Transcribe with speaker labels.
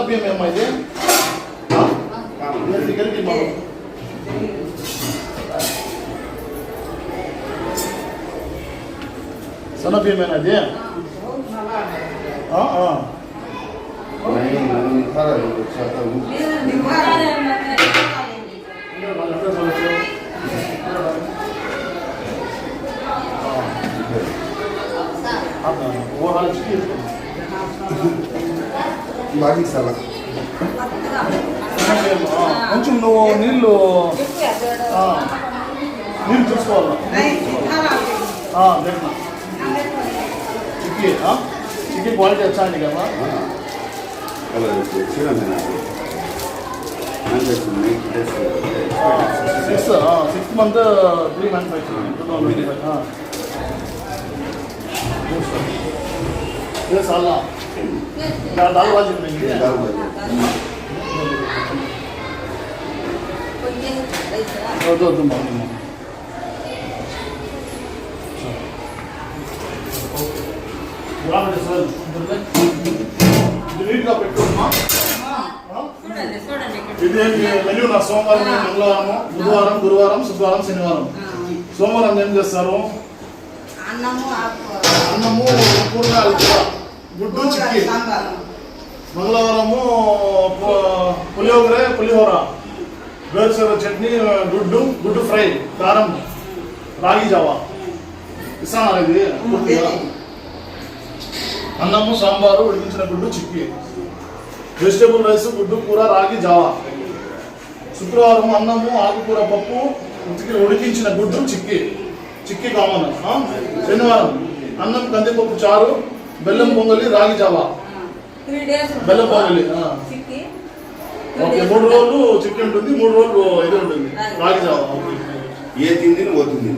Speaker 1: ఎంత బియ్యం అమ్మా ఇది దగ్గరికి సన్న బియ్యమేనా అది ఓ హాల్ లాజిక్స్ అలా కొంచెం నువ్వు నీళ్ళు నీళ్ళు చూసుకోవాలి? చిక్కీ చిక్కీ క్వాలిటీ వచ్చాండి కదా six sixth month three months వచ్చింది. చాలా twenty five sir dal bhaji ఉన్నాయి
Speaker 2: दाल भाजी
Speaker 1: వద్దు వద్దు బాగుంది సార్ ఇది నీట్గా పెట్టుకోమ్మా ఇది మెన్యూ నా సోమవారం మంగళవారం బుధవారం గురువారం శుక్రవారం శనివారం సోమవారం ఏం చేస్తారు
Speaker 3: అన్నము ఆకుకూర
Speaker 1: అన్నము కూరగాయలు కూర, గుడ్డు చిక్కి మంగళవారము పులిహోర పులిహోర. వేరుశెనగ చట్నీ గుడ్డు గుడ్డు ఫ్రై కారం రాగి జావా. ఇస్తానా ఇది? అన్నము సాంబారు ఉడికించిన గుడ్డు చిక్కి. వెజిటేబుల్ రైస్ గుడ్డు కూర రాగి జావా. శుక్రవారం అన్నము ఆకుకూర పప్పు ఉతికి ఉడికించిన గుడ్డు చిక్కి. చిక్కి కామన్? శనివారం. అన్నం కందిపప్పు చారు బెల్లం పొంగలి రాగి జావా. బెల్లం పొంగలి మూడు రోజులు చికెన్ ఉంటుంది మూడు రోజులు ఇది ఉంటుంది. రాగి జావా
Speaker 2: ఏ ఏ తిండి.
Speaker 3: పోతుంది